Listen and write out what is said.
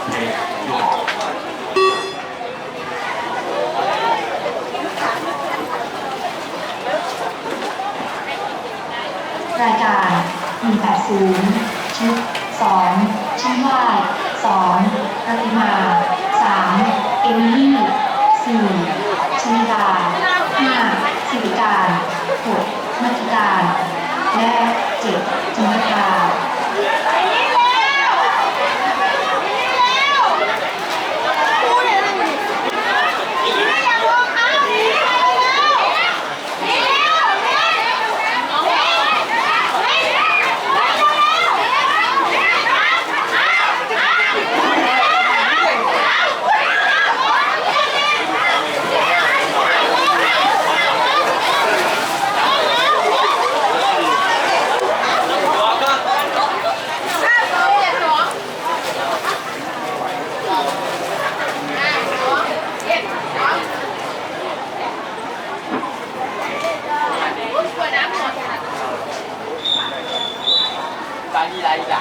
รายการ 180 ชุด 2 ชิ้นวาด2ประติมา 3 เอมี่4ชนิดา5สิริการ 6 มัจจิการ และ 7 มีหลายอย่